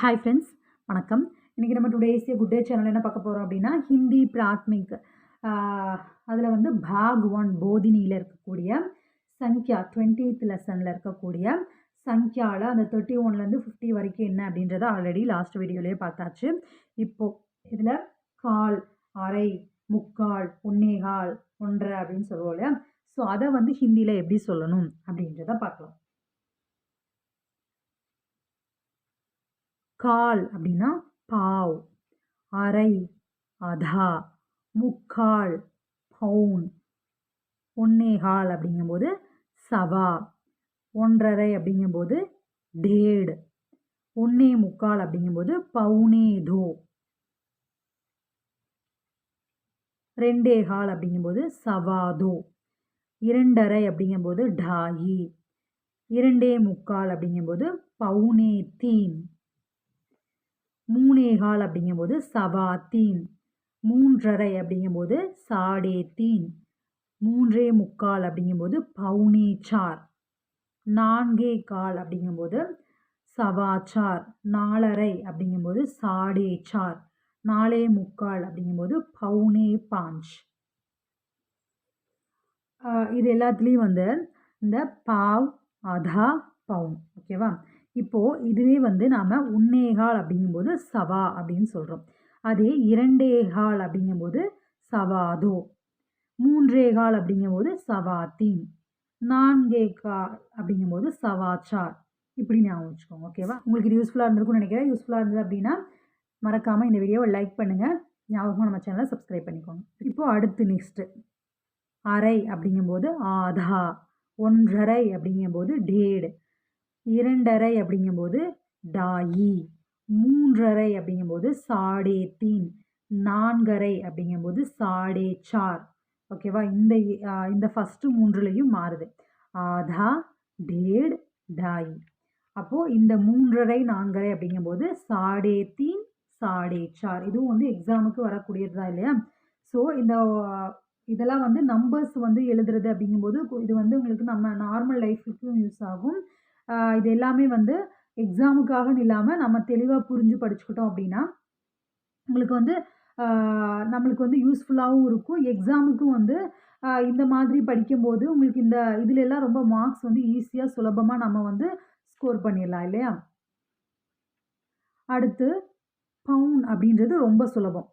Hi friends வணக்கம். இன்றைக்கி நம்ம டுடே ஏசிய குட் டே சேனல் என்ன பார்க்க போகிறோம் அப்படின்னா ஹிந்தி பிராத்மிக். அதில் வந்து பாக் ஒன் போதினியில் இருக்கக்கூடிய சங்கியா டுவெண்ட்டீத் லெசனில் இருக்கக்கூடிய சங்கியாவில் அந்த தேர்ட்டி ஒன்லேருந்து ஃபிஃப்டி வரைக்கும் என்ன அப்படின்றத ஆல்ரெடி லாஸ்ட் வீடியோலேயே பார்த்தாச்சு. இப்போது இதில் கால் அரை முக்கால் ஒன்னேகால் ஒன்றரை அப்படின்னு சொல்லுவோம் இல்லையா? ஸோ அதை வந்து ஹிந்தியில் எப்படி சொல்லணும் அப்படின்றத பார்க்கலாம். கால் அப்படின்னா பாவ் அரை அதா முக்கால் பவுன் ஒன்னேகால் அப்படிங்கும்போது சவா ஒன்றரை அப்படிங்கும்போது டேடு ஒன்னே முக்கால் அப்படிங்கும்போது பவுனே தோ ரெண்டே கால் அப்படிங்கும்போது சவாதோ. இரண்டரை அப்படிங்கும்போது டாயி இரண்டே முக்கால் அப்படிங்கும்போது பவுனே தீன் மூணேகால் அப்படிங்கும்போது சவாத்தீன் மூன்றரை அப்படிங்கும்போது சாடே தீன். மூன்றே முக்கால் அப்படிங்கும்போது பவுனே சார். நான்கே கால் அப்படிங்கும்போது சவாச்சார் நாலரை அப்படிங்கும்போது சாடே சார். நாலே முக்கால் அப்படிங்கும்போது பவுனே பாஞ்ச். இது எல்லாத்துலேயும் வந்து இந்த பாவ் அதா பவுன். ஓகேவா? இப்போது இதுவே வந்து நாம் உன்னேகால் அப்படிங்கும்போது சவா அப்படின்னு சொல்கிறோம் அதே இரண்டேகால் அப்படிங்கும்போது சவாதோ. மூன்றேகால் அப்படிங்கும்போது சவாத்தீன். நான்கே கால் அப்படிங்கும்போது சவாச்சார். இப்படி ஞாபகம் வச்சுக்கோங்க ஓகேவா உங்களுக்கு இது யூஸ்ஃபுல்லாக இருந்திருக்கும்னு நினைக்கிறேன். யூஸ்ஃபுல்லாக இருந்தது அப்படின்னா மறக்காமல் இந்த வீடியோவை லைக் பண்ணுங்கள் ஞாபகமாக நம்ம சேனலை சப்ஸ்கிரைப் பண்ணிக்கோங்க. இப்போது அடுத்து நெக்ஸ்ட்டு அரை அப்படிங்கும்போது ஆதா. ஒன்றரை அப்படிங்கும்போது டேடு. இரண்டரை அப்படிங்கும்போது டாயி மூன்றரை அப்படிங்கும்போது சாடே தீன் நான்கரை அப்படிங்கும்போது சாடே சார் ஓகேவா இந்த இந்த ஃபஸ்ட்டு மூன்றுலேயும் மாறுது. ஆதா டேட் டாயி. அப்போது இந்த மூன்றரை நான்கரை அப்படிங்கும்போது சாடே தீன் சாடே சார் இதுவும் வந்து எக்ஸாமுக்கு வரக்கூடியது தான் இல்லையா? ஸோ இந்த இதெல்லாம் வந்து நம்பர்ஸ் வந்து எழுதுறது அப்படிங்கும்போது இது வந்து உங்களுக்கு நம்ம நார்மல் லைஃபுக்கும் யூஸ் ஆகும். இது எல்லாமே வந்து எக்ஸாமுக்காகன்னு இல்லாமல் நம்ம தெளிவாக புரிஞ்சு படிச்சுக்கிட்டோம் அப்படின்னா உங்களுக்கு வந்து நம்மளுக்கு வந்து யூஸ்ஃபுல்லாகவும் இருக்கும். எக்ஸாமுக்கும் வந்து இந்த மாதிரி படிக்கும்போது உங்களுக்கு இந்த இதுலெல்லாம் ரொம்ப மார்க்ஸ் வந்து ஈஸியாக சுலபமாக நம்ம வந்து ஸ்கோர் பண்ணிடலாம் இல்லையா? அடுத்து பவுன் அப்படின்றது ரொம்ப சுலபம்.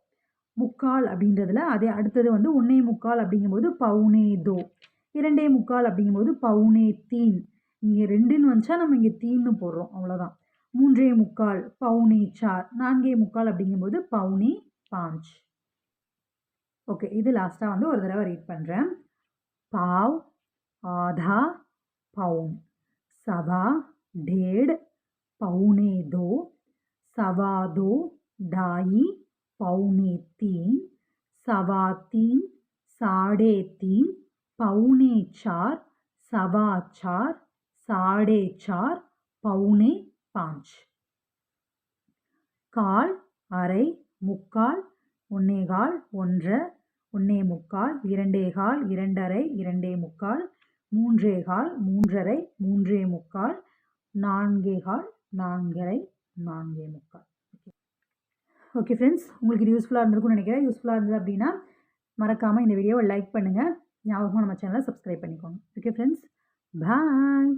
முக்கால் அப்படின்றதுல அதே அடுத்தது வந்து ஒன்னே முக்கால் அப்படிங்கும்போது பவுனே தோ. இரண்டே முக்கால் அப்படிங்கும்போது பவுனே தீன். இங்கே ரெண்டுன்னு வந்துச்சா நம்ம இங்கே தீன்னு போடுறோம் அவ்வளோதான் மூன்றே முக்கால் பவுனி சார் நான்கே முக்கால் அப்படிங்கும்போது பவுனி பாஞ்ச் ஓகே இது லாஸ்ட்டாக வந்து ஒரு தடவை ரீட் பண்ணுறேன் பாவ் ஆதா பவுன் சவா டேட் பவுனே दो सवा दो ढाई पौने तीन सवा तीन साढ़े तीन पौने चार सवा चार சாடே சார் પૌને પાંચ கால் அரை முக்கால் ஒன்னேகால் ஒன்றை ஒன்னே முக்கால் இரண்டேகால் இரண்டரை இரண்டே முக்கால் மூன்றேகால் மூன்றரை மூன்றே முக்கால் நான்கே கால் நான்கரை நான்கே முக்கால். ஓகே ஃப்ரெண்ட்ஸ் உங்களுக்கு இது யூஸ்ஃபுல்லாக இருந்திருக்கும்னு நினைக்கிறேன். யூஸ்ஃபுல்லாக இருந்தது அப்படின்னா மறக்காமல் இந்த வீடியோவை லைக் பண்ணுங்கள் ஞாபகமாக நம்ம சேனலை சப்ஸ்கிரைப் பண்ணிக்கோங்க. Okay friends bye